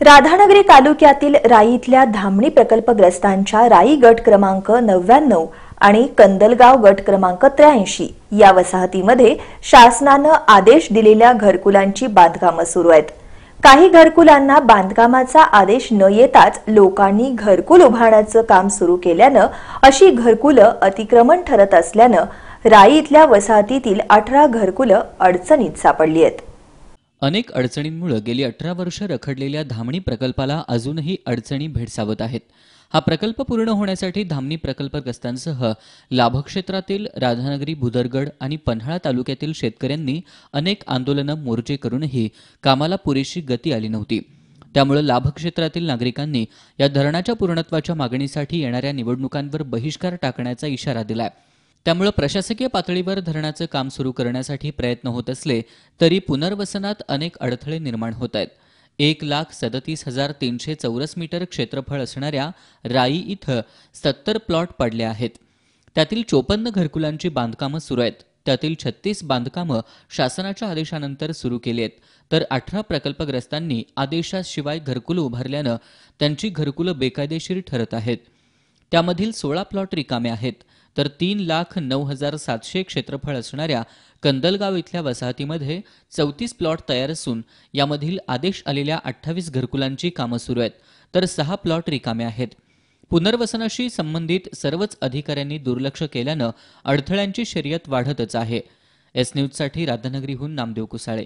राधानगरी तालुक्यातील राई इथल्या धामणी प्रकल्पग्रस्तांच्या राई गट क्रमांक नव्याण्णव आणि कंदलगाव गट क्रमांक त्र्याऐंशी या वसाहतीमध्ये शासनानं आदेश दिलेल्या घरकुलांची बांधकामं सुरू आहेत. काही घरकुलांना बांधकामाचा आदेश न येताच लोकांनी घरकुल उभारण्याचं काम सुरू केल्यानं अशी घरकुलं अतिक्रमण ठरत असल्यानं राई इथल्या वसाहतीतील अठरा घरकुलं अडचणीत सापडली आहेत. अनेक अडचणींमुळे गेली अठरा वर्ष रखडलेल्या धामणी प्रकल्पाला अजूनही अडचणी भेडसावत आहेत. हा प्रकल्प पूर्ण होण्यासाठी धामणी प्रकल्पग्रस्तांसह लाभक्षेत्रातील राधानगरी भुदरगड आणि पन्हाळा तालुक्यातील शेतकऱ्यांनी अनेक आंदोलनं मोर्चे करूनही कामाला पुरेशी गती आली नव्हती. त्यामुळे लाभक्षेत्रातील नागरिकांनी या धरणाच्या पूर्णत्वाच्या मागणीसाठी येणाऱ्या निवडणुकांवर बहिष्कार टाकण्याचा इशारा दिलाय. त्यामुळे प्रशासकीय पातळीवर धरणाचं काम सुरू करण्यासाठी प्रयत्न होत असले तरी पुनर्वसनात अनेक अडथळे निर्माण होत आहेत. एक लाख सदतीस हजार तीनशे चौरस मीटर क्षेत्रफळ असणाऱ्या राई इथं सत्तर प्लॉट पडले आहेत. त्यातील चोपन्न घरकुलांची बांधकामं सुरू आहेत. त्यातील छत्तीस बांधकामं शासनाच्या आदेशानंतर सुरू केली आहेत. तर अठरा प्रकल्पग्रस्तांनी आदेशाशिवाय घरकुलं उभारल्यानं त्यांची घरकुलं बेकायदेशीर ठरत आहेत. त्यामधील सोळा प्लॉट रिकामे आहेत. तर तीन लाख नऊ हजार सातशे क्षेत्रफळ असणाऱ्या कंदलगाव इथल्या वसाहतीमध्ये चौतीस प्लॉट तयार असून यामधील आदेश आलेल्या अठ्ठावीस घरकुलांची कामं सुरू आहेत. तर सहा प्लॉट रिकामे आहेत. पुनर्वसनाशी संबंधित सर्वच अधिकाऱ्यांनी दुर्लक्ष केल्यानं अडथळ्यांची शर्यत वाढतच आहे. एस न्यूजसाठी राधानगरीहून नामदेव कुसाळे.